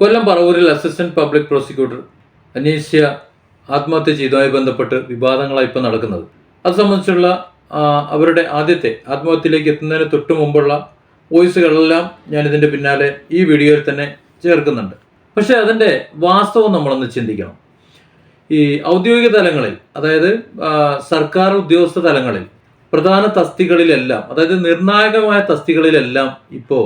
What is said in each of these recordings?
കൊല്ലം പറവൂരിൽ assistant public prosecutor Aneeshya ആത്മഹത്യ ചെയ്തതുമായി ബന്ധപ്പെട്ട് വിവാദങ്ങളാണ് ഇപ്പോൾ നടക്കുന്നത്. അത് സംബന്ധിച്ചുള്ള അവരുടെ ആദ്യത്തെ ആത്മഹത്യയിലേക്ക് എത്തുന്നതിന് തൊട്ട് മുമ്പുള്ള വോയിസുകളെല്ലാം ഞാനിതിന്റെ പിന്നാലെ ഈ വീഡിയോയിൽ തന്നെ ചേർക്കുന്നുണ്ട്. പക്ഷേ അതിന്റെ വാസ്തവം നമ്മളൊന്ന് ചിന്തിക്കണം. ഈ ഔദ്യോഗിക തലങ്ങളിൽ അതായത് സർക്കാർ ഉദ്യോഗസ്ഥ തലങ്ങളിൽ പ്രധാന തസ്തികളിലെല്ലാം അതായത് നിർണായകമായ തസ്തികളിലെല്ലാം ഇപ്പോൾ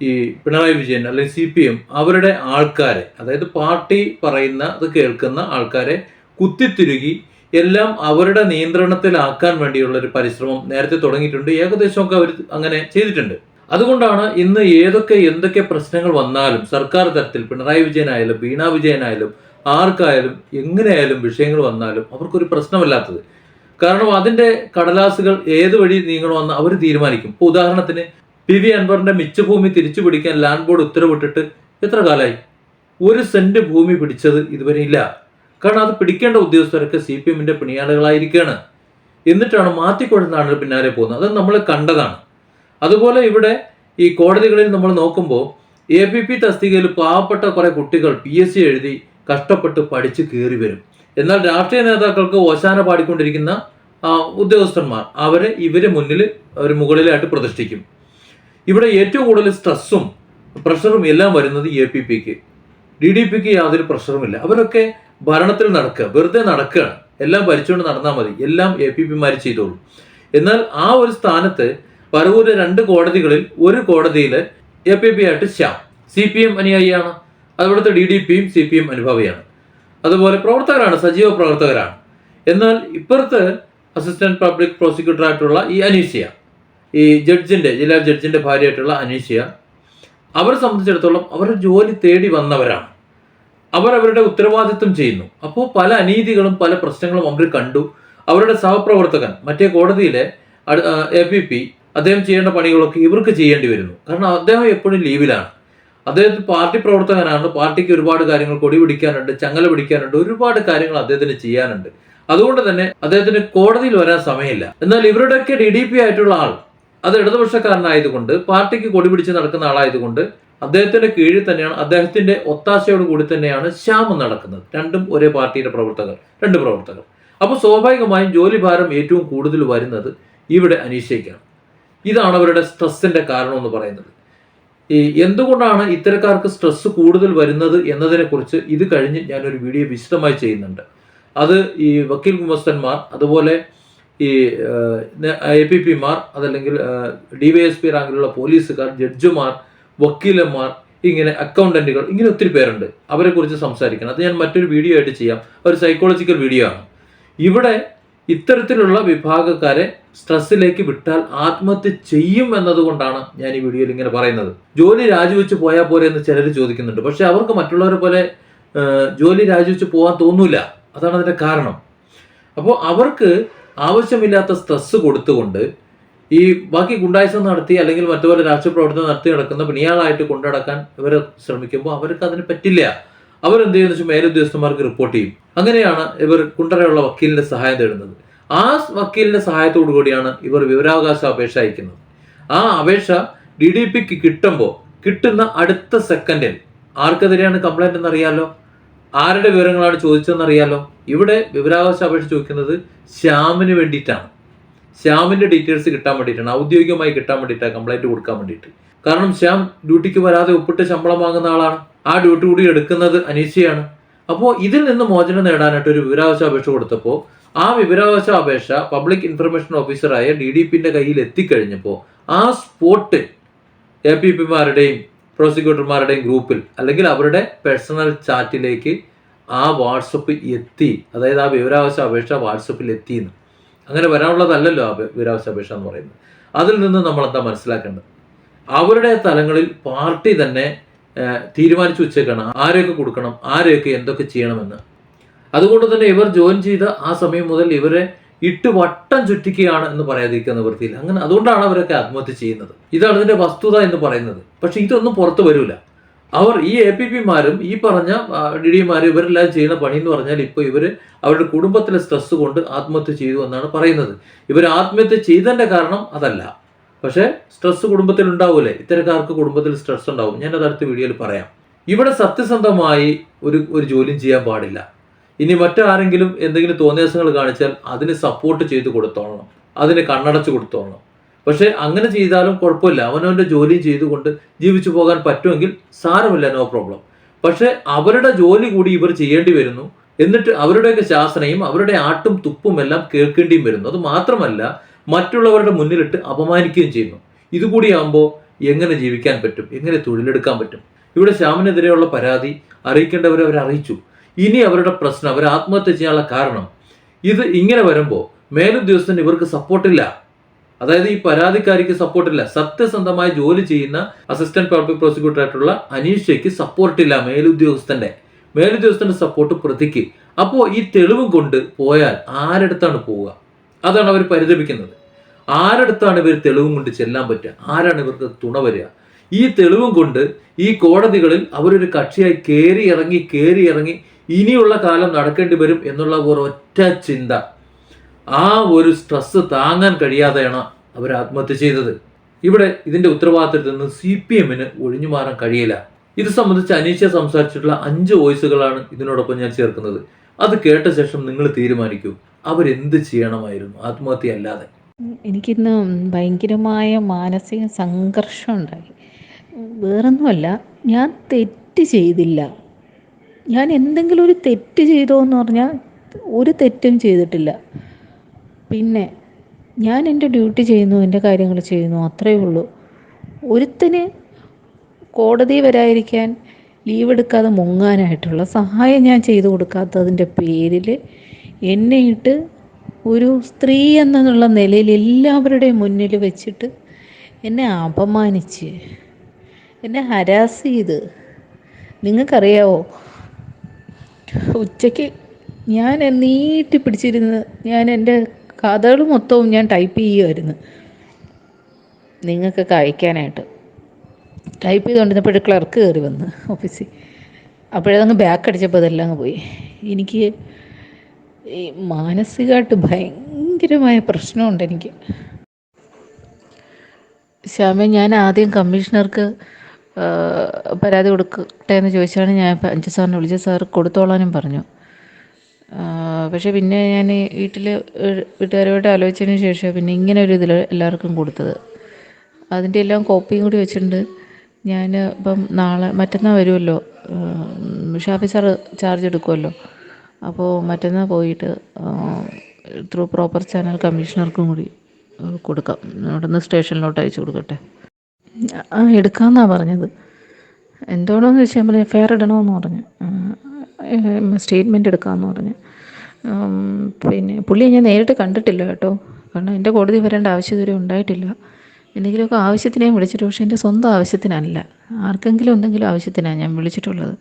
ഈ പിണറായി വിജയൻ അല്ലെങ്കിൽ സി പി എം അവരുടെ ആൾക്കാരെ അതായത് പാർട്ടി പറയുന്ന അത് കേൾക്കുന്ന ആൾക്കാരെ കുത്തിത്തിരുകി എല്ലാം അവരുടെ നിയന്ത്രണത്തിലാക്കാൻ വേണ്ടിയുള്ള ഒരു പരിശ്രമം നേരത്തെ തുടങ്ങിയിട്ടുണ്ട്. ഏകദേശമൊക്കെ അവർ അങ്ങനെ ചെയ്തിട്ടുണ്ട്. അതുകൊണ്ടാണ് ഇന്ന് ഏതൊക്കെ എന്തൊക്കെ പ്രശ്നങ്ങൾ വന്നാലും സർക്കാർ തലത്തിൽ പിണറായി വിജയനായാലും വീണ വിജയനായാലും ആർക്കായാലും എങ്ങനെയായാലും വിഷയങ്ങൾ വന്നാലും അവർക്കൊരു പ്രശ്നമല്ലാത്തത്. കാരണം അതിന്റെ കടലാസുകൾ ഏത് വഴി നീങ്ങണമെന്ന് അവർ തീരുമാനിക്കും. ഇപ്പോൾ ഉദാഹരണത്തിന് പി വി അൻവറിന്റെ മിച്ചഭൂമി തിരിച്ചു പിടിക്കാൻ ലാൻഡ് ബോർഡ് ഉത്തരവിട്ടിട്ട് എത്ര കാലമായി ഒരു സെന്റ് ഭൂമി പിടിച്ചത് ഇതുവരെ ഇല്ല. കാരണം അത് പിടിക്കേണ്ട ഉദ്യോഗസ്ഥരൊക്കെ സി പി എമ്മിന്റെ പിണിയാളുകളായിരിക്കുകയാണ് എന്നിട്ടാണ് മാറ്റിക്കൊഴുന്നാണ് പിന്നാലെ പോകുന്നത്. അത് നമ്മൾ കണ്ടതാണ്. അതുപോലെ ഇവിടെ ഈ കോടതികളിൽ നമ്മൾ നോക്കുമ്പോൾ എ പി പി തസ്തികയിൽ പാവപ്പെട്ട കുറെ കുട്ടികൾ പി എസ് സി എഴുതി കഷ്ടപ്പെട്ട് പഠിച്ച് കയറി വരും. എന്നാൽ രാഷ്ട്രീയ നേതാക്കൾക്ക് ഓശാന പാടിക്കൊണ്ടിരിക്കുന്ന ഉദ്യോഗസ്ഥന്മാർ അവരെ ഇവരെ മുന്നിൽ ഒരു മുകളിലായിട്ട് പ്രതിഷ്ഠിക്കും. ഇവിടെ ഏറ്റവും കൂടുതൽ സ്ട്രെസ്സും പ്രഷറും എല്ലാം വരുന്നത് A P P D D P യാതൊരു പ്രഷറുമില്ല അവരൊക്കെ ഭരണത്തിൽ നടക്കുക വെറുതെ നടക്കുകയാണ് എല്ലാം ഭരിച്ചുകൊണ്ട് നടന്നാൽ മതി. എല്ലാം എ പി പിമാർ ചെയ്തോളൂ. എന്നാൽ ആ ഒരു സ്ഥാനത്ത് പരവൂര് രണ്ട് കോടതികളിൽ ഒരു കോടതിയിൽ എ പി പി ആയിട്ട് ശ്യാം. സി പി എം അനുയായിയാണ്. അതുപോലത്തെ ഡി ഡി പിയും സി പി എം അനുഭാവിയാണ്. അതുപോലെ പ്രവർത്തകരാണ് സജീവ പ്രവർത്തകരാണ്. എന്നാൽ ഇപ്പുറത്ത് അസിസ്റ്റന്റ് പബ്ലിക് പ്രോസിക്യൂട്ടർ ആയിട്ടുള്ള ഈ അനീഷ്യ ഈ ജഡ്ജിന്റെ ജില്ലാ ജഡ്ജിന്റെ ഭാര്യയായിട്ടുള്ള അനീഷ്യ അവരെ സംബന്ധിച്ചിടത്തോളം അവർ ജോലി തേടി വന്നവരാണ്. അവർ അവരുടെ ഉത്തരവാദിത്വം ചെയ്യുന്നു. അപ്പോൾ പല അനീതികളും പല പ്രശ്നങ്ങളും അവർ കണ്ടു. അവരുടെ സഹപ്രവർത്തകൻ മറ്റേ കോടതിയിലെ എ പി പി അദ്ദേഹം ചെയ്യേണ്ട പണികളൊക്കെ ഇവർക്ക് ചെയ്യേണ്ടി വരുന്നു. കാരണം അദ്ദേഹം എപ്പോഴും ലീവിലാണ്. അദ്ദേഹത്തിന് പാർട്ടി പ്രവർത്തകനാണ്. പാർട്ടിക്ക് ഒരുപാട് കാര്യങ്ങൾ കൊടി പിടിക്കാനുണ്ട് ചങ്ങല പിടിക്കാനുണ്ട് ഒരുപാട് കാര്യങ്ങൾ അദ്ദേഹത്തിന് ചെയ്യാനുണ്ട്. അതുകൊണ്ട് തന്നെ അദ്ദേഹത്തിന് കോടതിയിൽ വരാൻ സമയമില്ല. എന്നാൽ ഇവരുടെയൊക്കെ ഡി ഡി പി ആയിട്ടുള്ള ആൾ അത് ഇടതുപക്ഷക്കാരനായതുകൊണ്ട് പാർട്ടിക്ക് കൊടി പിടിച്ച് നടക്കുന്ന ആളായതുകൊണ്ട് അദ്ദേഹത്തിന്റെ കീഴിൽ തന്നെയാണ് അദ്ദേഹത്തിന്റെ ഒത്താശയോട് കൂടി തന്നെയാണ് ശ്യാമം നടക്കുന്നത്. രണ്ടും ഒരേ പാർട്ടിയുടെ പ്രവർത്തകർ രണ്ട് പ്രവർത്തകർ. അപ്പോൾ സ്വാഭാവികമായും ജോലിഭാരം ഏറ്റവും കൂടുതൽ വരുന്നത് ഇവിടെ അനീഷയ്ക്കാണ്. ഇതാണ് അവരുടെ സ്ട്രെസ്സിന്റെ കാരണം എന്ന് പറയുന്നത്. ഈ എന്തുകൊണ്ടാണ് ഇത്തരക്കാർക്ക് സ്ട്രെസ് കൂടുതൽ വരുന്നത് എന്നതിനെക്കുറിച്ച് ഇത് കഴിഞ്ഞ് ഞാനൊരു വീഡിയോ വിശദമായി ചെയ്യുന്നുണ്ട്. അത് ഈ വക്കീൽ ഗുമസ്തന്മാർ അതുപോലെ ഈ എ പി പിമാർ അതല്ലെങ്കിൽ ഡി വൈ എസ് പി റാങ്കിലുള്ള പോലീസുകാർ ജഡ്ജിമാർ വക്കീലന്മാർ ഇങ്ങനെ അക്കൗണ്ടന്റുകൾ ഇങ്ങനെ ഒത്തിരി പേരുണ്ട്. അവരെ കുറിച്ച് സംസാരിക്കണം. അത് ഞാൻ മറ്റൊരു വീഡിയോ ആയിട്ട് ചെയ്യാം. ഒരു സൈക്കോളജിക്കൽ വീഡിയോ ആണ്. ഇവിടെ ഇത്തരത്തിലുള്ള വിഭാഗക്കാരെ സ്ട്രെസ്സിലേക്ക് വിട്ടാൽ ആത്മഹത്യ ചെയ്യും എന്നതുകൊണ്ടാണ് ഞാൻ ഈ വീഡിയോയിൽ ഇങ്ങനെ പറയുന്നത്. ജോലി രാജിവെച്ച് പോയാൽ പോലെ എന്ന് ചിലർ ചോദിക്കുന്നുണ്ട്. പക്ഷെ അവർക്ക് മറ്റുള്ളവരെ പോലെ ജോലി രാജിവെച്ച് പോകാൻ തോന്നൂല. അതാണ് അതിന്റെ കാരണം. അപ്പോൾ അവർക്ക് ആവശ്യമില്ലാത്ത സ്ട്രെസ് കൊടുത്തുകൊണ്ട് ഈ ബാക്കി ഗുണ്ടായുസം നടത്തി അല്ലെങ്കിൽ മറ്റുപോലെ രാഷ്ട്രീയ പ്രവർത്തനം നടത്തി നടക്കുന്ന പിണിയാളായിട്ട് കൊണ്ടു നടക്കാൻ ഇവർ ശ്രമിക്കുമ്പോൾ അവർക്ക് അതിന് പറ്റില്ല. അവരെന്ത് ചെയ്യുന്ന? വെച്ചാൽ മേലുദ്യോഗസ്ഥന്മാർക്ക് റിപ്പോർട്ട് ചെയ്യും. അങ്ങനെയാണ് ഇവർ കുണ്ടറയുള്ള വക്കീലിന്റെ സഹായം തേടുന്നത്. ആ വക്കീലിന്റെ സഹായത്തോടു കൂടിയാണ് ഇവർ വിവരാവകാശ അപേക്ഷ അയക്കുന്നത്. ആ അപേക്ഷ ഡി ഡി പിക്ക് കിട്ടുമ്പോൾ കിട്ടുന്ന അടുത്ത സെക്കൻഡിൽ ആർക്കെതിരെയാണ് കംപ്ലൈന്റ് എന്നറിയാലോ? ആരുടെ വിവരങ്ങളാണ് ചോദിച്ചതെന്ന് അറിയാലോ ഇവിടെ വിവരാവകാശ അപേക്ഷ ചോദിക്കുന്നത് ശ്യാമിന് വേണ്ടിയിട്ടാണ്. ശ്യാമിന്റെ ഡീറ്റെയിൽസ് കിട്ടാൻ വേണ്ടിയിട്ടാണ്. ഔദ്യോഗികമായി കിട്ടാൻ വേണ്ടിയിട്ടാണ് കംപ്ലൈന്റ് കൊടുക്കാൻ വേണ്ടിയിട്ട്. കാരണം ശ്യാം ഡ്യൂട്ടിക്ക് വരാതെ ഒപ്പിട്ട് ശമ്പളം വാങ്ങുന്ന ആളാണ്. ആ ഡ്യൂട്ടി കൂടി എടുക്കുന്നത് അനീഷയാണ്. അപ്പോൾ ഇതിൽ നിന്ന് മോചനം നേടാനായിട്ട് ഒരു വിവരാവകാശ അപേക്ഷ കൊടുത്തപ്പോൾ ആ വിവരാവകാശ അപേക്ഷ പബ്ലിക് ഇൻഫർമേഷൻ ഓഫീസറായ ഡി ഡി പിന്റെ കയ്യിൽ എത്തിക്കഴിഞ്ഞപ്പോൾ ആ സ്പോട്ട് എ പി പിമാരുടെയും പ്രോസിക്യൂട്ടർമാരുടെയും ഗ്രൂപ്പിൽ അല്ലെങ്കിൽ അവരുടെ പേഴ്സണൽ ചാറ്റിലേക്ക് ആ വാട്സപ്പ് എത്തി. അതായത് ആ വിവരാവകാശ അപേക്ഷ വാട്സപ്പിൽ എത്തിയെന്ന്. അങ്ങനെ വരാനുള്ളതല്ലല്ലോ ആ വിവരാവകാശ അപേക്ഷ എന്ന് പറയുന്നത്. അതിൽ നിന്ന് നമ്മൾ എന്താ മനസ്സിലാക്കേണ്ടത്? അവരുടെ തലങ്ങളിൽ പാർട്ടി തന്നെ തീരുമാനിച്ചു വെച്ചേക്കാണ്. ആരെയൊക്കെ കൊടുക്കണം ആരെയൊക്കെ എന്തൊക്കെ ചെയ്യണമെന്ന്. അതുകൊണ്ട് തന്നെ ഇവർ ജോയിൻ ചെയ്ത ആ സമയം മുതൽ ഇവരെ ഇട്ട് വട്ടം ചുറ്റിക്കുകയാണ് എന്ന് പറയാതിരിക്കുന്ന വൃത്തിയിൽ അങ്ങനെ അതുകൊണ്ടാണ് അവരൊക്കെ ആത്മഹത്യ ചെയ്യുന്നത്. ഇതാണ് ഇതിന്റെ വസ്തുത എന്ന് പറയുന്നത്. പക്ഷെ ഇതൊന്നും പുറത്തു വരില്ല അവർ ഈ എ പി പിമാരും ഈ പറഞ്ഞ ഡി ഡിമാരും ഇവരെല്ലാം ചെയ്യുന്ന പണി എന്ന് പറഞ്ഞാൽ ഇപ്പോൾ ഇവർ അവരുടെ കുടുംബത്തിലെ സ്ട്രെസ് കൊണ്ട് ആത്മഹത്യ ചെയ്തു എന്നാണ് പറയുന്നത്. ഇവർ ആത്മഹത്യ ചെയ്തതിന്റെ കാരണം അതല്ല. പക്ഷേ സ്ട്രെസ് കുടുംബത്തിൽ ഉണ്ടാവൂലേ? ഇത്തരക്കാർക്ക് കുടുംബത്തിൽ സ്ട്രെസ് ഉണ്ടാവും. ഞാനത് അടുത്ത വീഡിയോയിൽ പറയാം. ഇവിടെ സത്യസന്ധമായി ഒരു ഒരു ജോലിയും ചെയ്യാൻ പാടില്ല. ഇനി മറ്റാരെങ്കിലും എന്തെങ്കിലും തോന്നിയാസങ്ങൾ കാണിച്ചാൽ അതിന് സപ്പോർട്ട് ചെയ്ത് കൊടുത്തോളണം. അതിന് കണ്ണടച്ച് കൊടുത്തോളണം. പക്ഷേ അങ്ങനെ ചെയ്താലും കുഴപ്പമില്ല. അവനവന്റെ ജോലിയും ചെയ്തുകൊണ്ട് ജീവിച്ചു പോകാൻ പറ്റുമെങ്കിൽ സാരമില്ല നോ പ്രോബ്ലം പക്ഷേ അവരുടെ ജോലി കൂടി ഇവർ ചെയ്യേണ്ടി വരുന്നു. എന്നിട്ട് അവരുടെയൊക്കെ ശാസനയും അവരുടെ ആട്ടും തുപ്പും എല്ലാം കേൾക്കേണ്ടിയും വരുന്നു. അത് മാത്രമല്ല മറ്റുള്ളവരുടെ മുന്നിലിട്ട് അപമാനിക്കുകയും ചെയ്യുന്നു. ഇതുകൂടിയാകുമ്പോൾ എങ്ങനെ ജീവിക്കാൻ പറ്റും? എങ്ങനെ തൊഴിലെടുക്കാൻ പറ്റും? ഇവിടെ ശ്യാമിനെതിരെയുള്ള പരാതി അറിയിക്കേണ്ടവരെ അവർ അറിയിച്ചു ഇനി അവരുടെ പ്രശ്നം അവർ ആത്മഹത്യ ചെയ്യാനുള്ള കാരണം. ഇത് ഇങ്ങനെ വരുമ്പോൾ മേലുദ്യോഗസ്ഥന് ഇവർക്ക് സപ്പോർട്ടില്ല അതായത് ഈ പരാതിക്കാരിക്ക് സപ്പോർട്ടില്ല സത്യസന്ധമായി ജോലി ചെയ്യുന്ന അസിസ്റ്റന്റ് പബ്ലിക് പ്രോസിക്യൂട്ടർ ആയിട്ടുള്ള അനീഷയ്ക്ക് സപ്പോർട്ടില്ല മേലുദ്യോഗസ്ഥന്റെ. മേലുദ്യോഗസ്ഥന്റെ സപ്പോർട്ട് പ്രതിക്ക്. അപ്പോൾ ഈ തെളിവും കൊണ്ട് പോയാൽ ആരടുത്താണ് പോവുക? അതാണ് അവർ പരിതപിക്കുന്നത്. ആരടുത്താണ് ഇവർ തെളിവും കൊണ്ട് ചെല്ലാൻ പറ്റുക? ആരാണ് ഇവർക്ക് തുണ വരിക? ഈ തെളിവും കൊണ്ട് ഈ കോടതികളിൽ അവരൊരു കക്ഷിയായി കയറി ഇറങ്ങി കയറി ഇറങ്ങി ഇനിയുള്ള കാലം നടക്കേണ്ടി വരും എന്നുള്ള ഒരൊറ്റ ചിന്ത. ആ ഒരു സ്ട്രെസ് താങ്ങാൻ കഴിയാതെയാണ് അവർ ആത്മഹത്യ ചെയ്തത്. ഇവിടെ ഇതിന്റെ ഉത്തരവാദിത്തത്തിൽ നിന്ന് സി പി എമ്മിന് ഒഴിഞ്ഞു മാറാൻ കഴിയില്ല. ഇത് സംബന്ധിച്ച് അനീഷ സംസാരിച്ചിട്ടുള്ള അഞ്ച് വോയിസുകളാണ് ഇതിനോടൊപ്പം ഞാൻ ചേർക്കുന്നത്. അത് കേട്ട ശേഷം നിങ്ങൾ തീരുമാനിക്കൂ. അവരെന്ത് ചെയ്യണമായിരുന്നു? ആത്മഹത്യ അല്ലാതെ എനിക്കിന്ന് ഭയങ്കരമായ മാനസിക സംഘർഷം ഉണ്ടായി. വേറൊന്നുമല്ല ഞാൻ തെറ്റ് ചെയ്തില്ല. ഞാൻ എന്തെങ്കിലും ഒരു തെറ്റ് ചെയ്തോ എന്ന് പറഞ്ഞാൽ ഒരു തെറ്റും ചെയ്തിട്ടില്ല. പിന്നെ ഞാൻ എന്റെ ഡ്യൂട്ടി ചെയ്യുന്നു എന്റെ കാര്യങ്ങൾ ചെയ്യുന്നു അത്രയേ ഉള്ളൂ. ഒരുത്തിന് കോടതി വരായിരിക്കാൻ ലീവ് എടുക്കാതെ മുങ്ങാനായിട്ടുള്ള സഹായം ഞാൻ ചെയ്തു കൊടുക്കാത്തതിന്റെ പേരിൽ എന്നെയിട്ട് ഒരു സ്ത്രീ എന്നുള്ള നിലയിൽ എല്ലാവരുടെയും മുന്നിൽ വെച്ചിട്ട് എന്നെ അപമാനിച്ച് എന്നെ ഹരാസ് ചെയ്ത്. നിങ്ങൾക്കറിയാവോ? ഉച്ചയ്ക്ക് ഞാൻ നീട്ടി പിടിച്ചിരുന്ന് ഞാൻ എന്റെ കഥകൾ മൊത്തവും ഞാൻ ടൈപ്പ് ചെയ്യുമായിരുന്നു നിങ്ങൾക്കൊക്കെ അയക്കാനായിട്ട്. ടൈപ്പ് ചെയ്തുകൊണ്ടിരുന്നപ്പോൾ ക്ലർക്ക് കയറി വന്ന് ഓഫീസിൽ. അപ്പോഴതങ്ങ് ബാക്ക് അടിച്ചപ്പോൾ അതെല്ലാം അങ്ങ് പോയി. എനിക്ക് ഈ മാനസികമായിട്ട് ഭയങ്കരമായ പ്രശ്നമുണ്ട് എനിക്ക്. ശ്യാമ ഞാൻ ആദ്യം കമ്മീഷണർക്ക് പരാതി കൊടുക്കട്ടെ എന്ന് ചോദിച്ചാണ് ഞാൻ അഞ്ചു സാറിനെ വിളിച്ചത്. സാർ കൊടുത്തോളാനും പറഞ്ഞു. പക്ഷെ പിന്നെ ഞാൻ വീട്ടിൽ വീട്ടുകാരുമായിട്ട് ആലോചിച്ചതിന് ശേഷം പിന്നെ ഇങ്ങനെ ഒരു ഇതിൽ എല്ലാവർക്കും കൊടുത്തത്. അതിന്റെ എല്ലാം കോപ്പിയും കൂടി വെച്ചിട്ടുണ്ട്. ഞാൻ ഇപ്പം നാളെ മറ്റന്നാൾ വരുമല്ലോ ഷാഫി സാർ ചാർജ് എടുക്കുമല്ലോ അപ്പോൾ മറ്റന്നാൾ പോയിട്ട് ത്രൂ പ്രോപ്പർ ചാനൽ കമ്മീഷണർക്കും കൂടി കൊടുക്കാം. അവിടുന്ന് സ്റ്റേഷനിലോട്ട് അയച്ചു കൊടുക്കട്ടെ. എടുക്കാമെന്നാണ് പറഞ്ഞത്. എന്തോണെന്ന് ചോദിച്ചാൽ പറഞ്ഞു എഫ് ഐ ആർ ഇടണമെന്ന് പറഞ്ഞു സ്റ്റേറ്റ്മെന്റ് എടുക്കാമെന്ന് പറഞ്ഞു. പിന്നെ പുള്ളിയെ ഞാൻ നേരിട്ട് കണ്ടിട്ടില്ല കേട്ടോ. കാരണം എന്റെ കോടതി വരേണ്ട ആവശ്യം ഇതുവരെ ഉണ്ടായിട്ടില്ല. എന്തെങ്കിലുമൊക്കെ ആവശ്യത്തിന് ഞാൻ വിളിച്ചിട്ട് പക്ഷേ എന്റെ സ്വന്തം ആവശ്യത്തിനല്ല. ആർക്കെങ്കിലും എന്തെങ്കിലും ആവശ്യത്തിനാണ് ഞാൻ വിളിച്ചിട്ടുള്ളത്.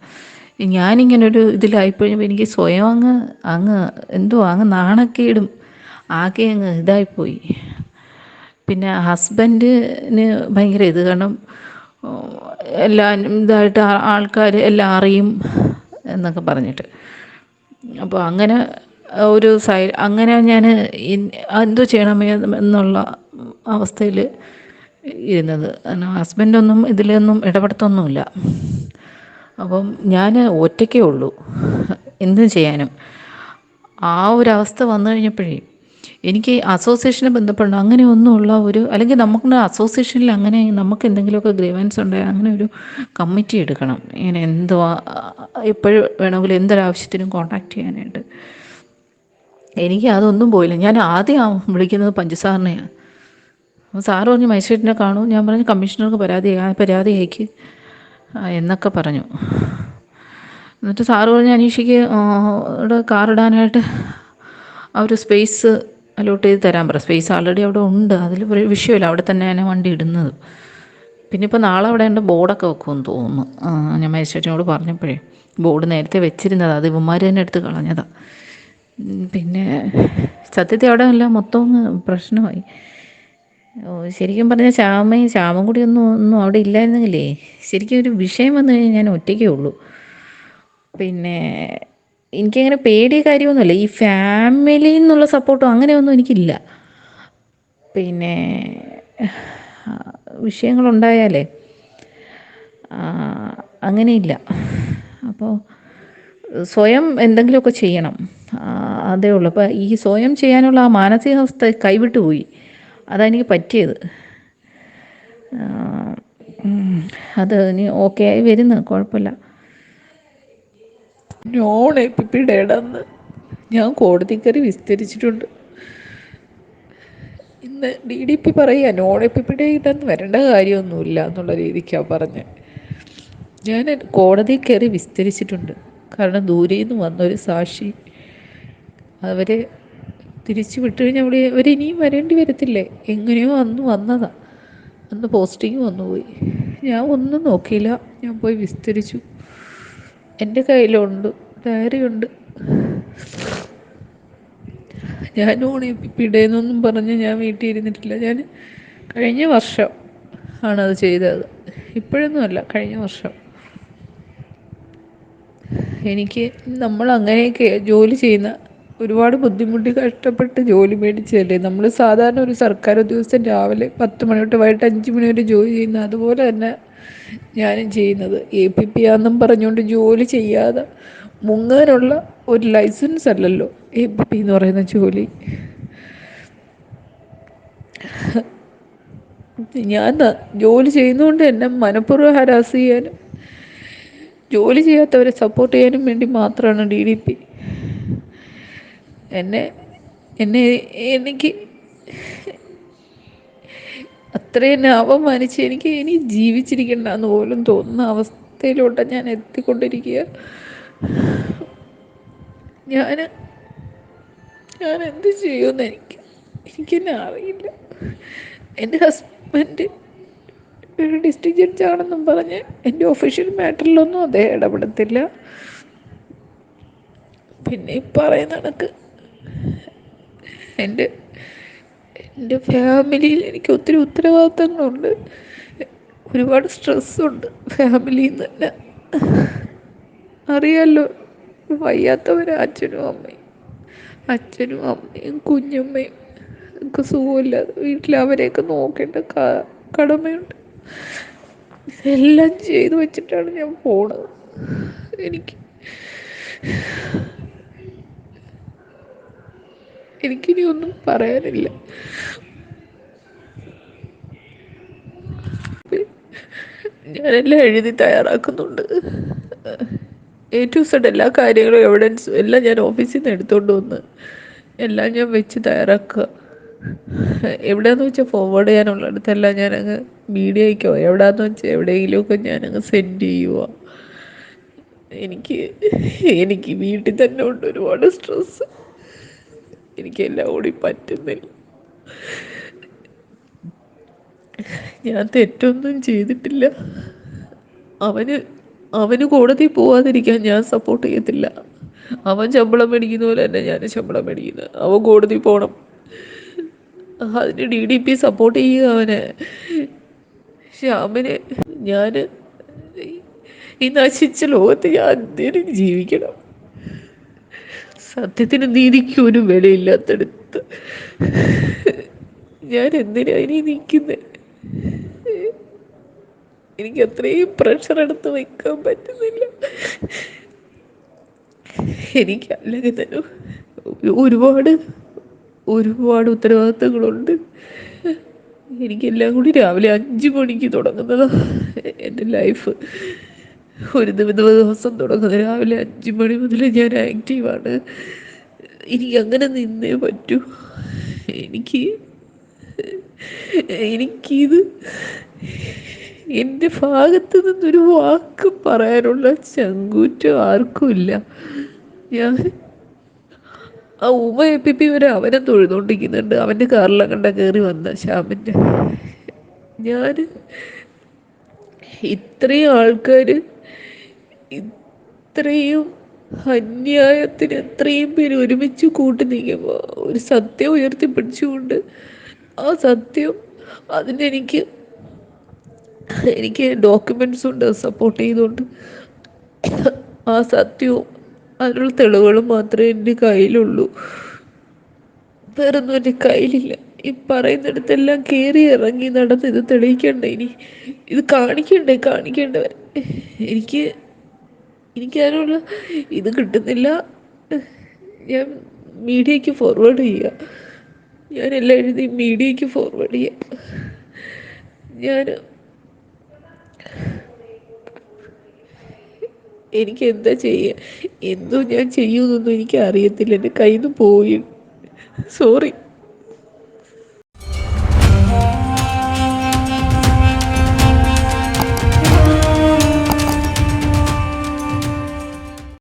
ഞാനിങ്ങനൊരു ഇതിലായിപ്പോഴും എനിക്ക് സ്വയം അങ്ങ് അങ്ങ് എന്തോ അങ്ങ് നാണക്കേടും. ആകെ അങ്ങ് ഇതായിപ്പോയി. പിന്നെ ഹസ്ബൻഡിന് ഭയങ്കര ഇത്. കാരണം എല്ലാ ഇതായിട്ട് ആൾക്കാർ എല്ലാം അറിയും എന്നൊക്കെ പറഞ്ഞിട്ട്. അപ്പോൾ അങ്ങനെ ഒരു സൈ അങ്ങനെ ഞാൻ എന്തോ ചെയ്യണമേ എന്നുള്ള അവസ്ഥയിൽ ഇരുന്നത്. ഹസ്ബൻഡൊന്നും ഇതിലൊന്നും ഇടപെടുത്തൊന്നുമില്ല. അപ്പം ഞാൻ ഒറ്റയ്ക്കേ ഉള്ളൂ. എന്തും ചെയ്യാനും. ആ ഒരു അവസ്ഥ വന്നു കഴിഞ്ഞപ്പോഴേ എനിക്ക് അസോസിയേഷനെ ബന്ധപ്പെടണം. അങ്ങനെ അങ്ങനെയൊന്നുമുള്ള ഒരു അല്ലെങ്കിൽ നമുക്ക് അസോസിയേഷനിൽ അങ്ങനെ നമുക്ക് എന്തെങ്കിലുമൊക്കെ ഗ്രീവൻസ് ഉണ്ടെങ്കിൽ അങ്ങനെ ഒരു കമ്മിറ്റി എടുക്കണം. ഇങ്ങനെ എന്തുവാ എപ്പോഴും വേണമെങ്കിലും എന്തൊരാവശ്യത്തിനും കോണ്ടാക്ട് ചെയ്യാനായിട്ട്. എനിക്ക് അതൊന്നും പോയില്ല. ഞാൻ ആദ്യം വിളിക്കുന്നത് പഞ്ചസാറിനെയാണ്. അപ്പോൾ സാറ് പറഞ്ഞു മജിസ്ട്രേറ്റിനെ കാണൂ. ഞാൻ പറഞ്ഞു കമ്മീഷണർക്ക് പരാതി പരാതി അയക്ക്. എന്നൊക്കെ പറഞ്ഞു. എന്നിട്ട് സാറ് പറഞ്ഞു അനീഷയ്ക്ക് ഇവിടെ കാറിടാനായിട്ട് ആ ഒരു സ്പേസ് അലോട്ട് ചെയ്ത് തരാൻ പറ. സ്പേസ് ആൾറെഡി അവിടെ ഉണ്ട്. അതിൽ ഒരു വിഷയമില്ല. അവിടെ തന്നെയാണ് വണ്ടി ഇടുന്നത്. പിന്നെ ഇപ്പോൾ നാളെ അവിടെ ഉണ്ട് ബോർഡൊക്കെ വെക്കുമെന്ന് തോന്നുന്നു. ഞാൻ മജിസ്ട്രേറ്റിനോട് പറഞ്ഞപ്പോഴേ. ബോർഡ് നേരത്തെ വെച്ചിരുന്നത്. അത് ഇവന്മാർ തന്നെ എടുത്ത് കളഞ്ഞതാണ് പിന്നെ സത്യത്തിൽ അവിടെ അല്ല മൊത്തം പ്രശ്നമായി. ശരിക്കും പറഞ്ഞാൽ ശ്യാമയും ശ്യാമം കൂടി ഒന്നും ഒന്നും അവിടെ ഇല്ലായിരുന്നെങ്കിലേ ശരിക്കും ഒരു വിഷയം വന്നു കഴിഞ്ഞാൽ ഞാൻ ഒറ്റയ്ക്കേ ഉള്ളൂ. പിന്നെ എനിക്കങ്ങനെ പേടിയ കാര്യമൊന്നുമില്ല. ഈ ഫാമിലി എന്നുള്ള സപ്പോർട്ടോ അങ്ങനെയൊന്നും എനിക്കില്ല. പിന്നെ വിഷയങ്ങളുണ്ടായാലേ അങ്ങനെയില്ല. അപ്പോൾ സ്വയം എന്തെങ്കിലുമൊക്കെ ചെയ്യണം. അതേ ഉള്ളൂ. അപ്പോൾ ഈ സ്വയം ചെയ്യാനുള്ള ആ മാനസികാവസ്ഥ കൈവിട്ടു പോയി. അതാണ് എനിക്ക് പറ്റിയത്. അത് ഇനി ഓക്കെ ആയി വരുന്നു. കുഴപ്പമില്ല. നോൺ എ പി പി ഡേഡാന്ന് ഞാൻ കോടതി കയറി വിസ്തരിച്ചിട്ടുണ്ട്. ഇന്ന് ഡി ഡി പി പറയുക non A P P day വരേണ്ട കാര്യമൊന്നുമില്ല എന്നുള്ള രീതിക്കാണ് പറഞ്ഞത്. ഞാൻ കോടതി കയറി വിസ്തരിച്ചിട്ടുണ്ട്. കാരണം ദൂരെ നിന്ന് വന്നൊരു സാക്ഷി അവരെ തിരിച്ചു വിട്ടു കഴിഞ്ഞാൽ അവിടെ അവരിനിയും വരേണ്ടി വരത്തില്ലേ? എങ്ങനെയോ അന്ന് വന്നതാണ് അന്ന് പോസ്റ്റിംഗ് വന്നുപോയി. ഞാൻ ഒന്നും നോക്കിയില്ല. ഞാൻ പോയി വിസ്തരിച്ചു. എന്റെ കയ്യിലുണ്ട് ഡയറി ഉണ്ട് ഞാൻ ഓണിപ്പിടേന്നൊന്നും പറഞ്ഞ് ഞാൻ വീട്ടിൽ ഇരുന്നിട്ടില്ല ഞാൻ കഴിഞ്ഞ വർഷം ആണത് ചെയ്തത്. ഇപ്പോഴൊന്നും അല്ല കഴിഞ്ഞ വർഷം. എനിക്ക് നമ്മൾ അങ്ങനെയൊക്കെ ജോലി ചെയ്യുന്ന ഒരുപാട് ബുദ്ധിമുട്ടി കഷ്ടപ്പെട്ട് ജോലി മേടിച്ചതല്ലേ? നമ്മൾ സാധാരണ ഒരു സർക്കാർ ഉദ്യോഗസ്ഥൻ രാവിലെ പത്ത് മണി തൊട്ട് വൈകിട്ട് അഞ്ച് മണി വരെ ജോലി ചെയ്യുന്ന അതുപോലെ തന്നെ ഞാനും ചെയ്യുന്നത്. എ പി പി ആണെന്നും പറഞ്ഞുകൊണ്ട് ജോലി ചെയ്യാതെ മുങ്ങാനുള്ള ഒരു ലൈസൻസ് അല്ലല്ലോ എ പി പി എന്ന് പറയുന്ന ജോലി. ഞാൻ ജോലി ചെയ്യുന്നതുകൊണ്ട് എന്നെ മനഃപൂർവം ഹരാസ് ചെയ്യാനും ജോലി ചെയ്യാത്തവരെ സപ്പോർട്ട് ചെയ്യാനും വേണ്ടി മാത്രമാണ് ഡി ഡി പി എന്നെ എന്നെ എനിക്ക് അത്രയും അപമാനിച്ച് എനിക്ക് ഇനി ജീവിച്ചിരിക്കണ്ട എന്ന് പോലും തോന്നുന്ന അവസ്ഥയിലോട്ട് ഞാൻ എത്തിക്കൊണ്ടിരിക്കുക. ഞാൻ ഞാൻ എന്ത് ചെയ്യുമെന്ന് എനിക്ക് എനിക്കെന്നെ അറിയില്ല. എന്റെ ഹസ്ബൻഡ് ഒരു ഡിസ്ട്രിക്ട് ജഡ്ജാണെന്നും പറഞ്ഞ് എന്റെ ഒഫീഷ്യൽ മാറ്ററിലൊന്നും അദ്ദേഹം ഇടപെടത്തില്ല. പിന്നെ ഈ പറയുന്ന കണക്ക് എന്റെ എന്റെ ഫാമിലിയിൽ എനിക്ക് ഒത്തിരി ഉത്തരവാദിത്തങ്ങളുണ്ട്. ഒരുപാട് സ്ട്രെസ്സുണ്ട് ഫാമിലിയിൽ നിന്ന് തന്നെ അറിയാലോ വയ്യാത്തവരാ അച്ഛനും അമ്മയും. അച്ഛനും അമ്മയും കുഞ്ഞമ്മയും ഒക്കെ സുഖമില്ലാതെ വീട്ടിൽ അവരെയൊക്കെ നോക്കേണ്ട കടമയുണ്ട്. എല്ലാം ചെയ്തു വെച്ചിട്ടാണ് ഞാൻ പോണത്. എനിക്ക് എനിക്കിനി ഒന്നും പറയാനില്ല. ഞാനെല്ലാം എഴുതി തയ്യാറാക്കുന്നുണ്ട്. എ ടു സെഡ് എല്ലാ കാര്യങ്ങളും എവിഡൻസും എല്ലാം ഞാൻ ഓഫീസിൽ നിന്ന് എടുത്തുകൊണ്ട് വന്ന് എല്ലാം ഞാൻ വെച്ച് തയ്യാറാക്കുക. എവിടെയാന്ന് വെച്ചാൽ ഫോർവേഡ് ചെയ്യാനുള്ളിടത്തെല്ലാം ഞാനങ്ങ് മീഡിയയ്ക്കോ എവിടെയാന്ന് വെച്ചാൽ എവിടെയെങ്കിലുമൊക്കെ ഞാനങ്ങ് സെൻഡ് ചെയ്യുക എനിക്ക് എനിക്ക് വീട്ടിൽ തന്നെ ഉണ്ട് ഒരുപാട് സ്ട്രെസ് എനിക്ക് എല്ലാം കൂടി പറ്റുന്നില്ല. ഞാൻ തെറ്റൊന്നും ചെയ്തിട്ടില്ല. അവന് അവന് കോടതി പോവാതിരിക്കാൻ ഞാൻ സപ്പോർട്ട് ചെയ്യത്തില്ല. അവൻ ശമ്പളം മേടിക്കുന്ന പോലെ തന്നെ ഞാൻ ശമ്പളം മേടിക്കുന്നത് അവൻ കോടതി പോകണം അതിന് ഡി ഡി പി സപ്പോർട്ട് ചെയ്യുക അവനെ. ശ്യാമിന് ഞാൻ ഈ നശിച്ച ലോകത്ത് ഞാൻ എന്തിനും ജീവിക്കണം? സത്യത്തിന് നീതിക്ക് ഒരു വിലയില്ലാത്തടുത്ത്. ഞാൻ എന്തിനാ ഇനി നിൽക്കുന്നത് എനിക്ക് അത്രയും പ്രഷർ എടുത്ത് വെക്കാൻ പറ്റുന്നില്ല. എനിക്ക് അല്ലെങ്കിൽ തന്നെ ഒരുപാട് ഒരുപാട് ഉത്തരവാദിത്തങ്ങളുണ്ട്. എനിക്കെല്ലാം കൂടി രാവിലെ അഞ്ച് മണിക്ക് തുടങ്ങുന്നതാണ് എന്റെ ലൈഫ് ഒരു ദിവ- ദിവസം തുടങ്ങുന്നത് രാവിലെ അഞ്ച് മണി മുതൽ ഞാൻ ആക്റ്റീവാണ് എനിക്ക് അങ്ങനെ നിന്നേ പറ്റൂ. എനിക്ക് എനിക്കിത് എന്റെ ഭാഗത്ത് നിന്നൊരു വാക്ക് പറയാനുള്ള ചങ്കൂറ്റം ആർക്കുമില്ല ഞാൻ ആ ഉമ എ പി വരെ അവനെ തൊഴുതുകൊണ്ടിരിക്കുന്നുണ്ട് അവന്റെ കാറിലെ കണ്ട കയറി വന്ന ശ്യാമിന്റെ. ഞാൻ ഇത്രയും ആൾക്കാർ ഇത്രയും അന്യായത്തിന് എത്രയും പേര് ഒരുമിച്ച് കൂട്ടി നിൽക്കുമ്പോൾ ഒരു സത്യം ഉയർത്തിപ്പിടിച്ചുകൊണ്ട് ആ സത്യം അതിനെനിക്ക് എനിക്ക് ഡോക്യുമെന്റ്സ് ഉണ്ട് സപ്പോർട്ട് ചെയ്തുകൊണ്ട്. ആ സത്യവും അതിനുള്ള തെളിവുകളും മാത്രമേ എന്റെ കയ്യിലുള്ളൂ. വേറൊന്നും എന്റെ കയ്യിലില്ല. ഈ പറയുന്നിടത്തെല്ലാം കയറി ഇറങ്ങി നടന്ന് ഇത് തെളിയിക്കണ്ടേ ഇനി? ഇത് കാണിക്കണ്ടേ? കാണിക്കേണ്ടവരെ? എനിക്ക് എനിക്ക് അതിനുള്ള ഇത് കിട്ടുന്നില്ല. ഞാൻ മീഡിയയ്ക്ക് ഫോർവേഡ് ചെയ്യുക ഞാൻ എല്ലാം എഴുതി മീഡിയയ്ക്ക് ഫോർവേഡ് ചെയ്യുക ഞാൻ എനിക്ക് എന്താ ചെയ്യുക എന്തോ ഞാൻ ചെയ്യുമെന്നൊന്നും എനിക്ക് അറിയത്തില്ല എന്റെ കയ്യിൽ നിന്ന് പോയി. സോറി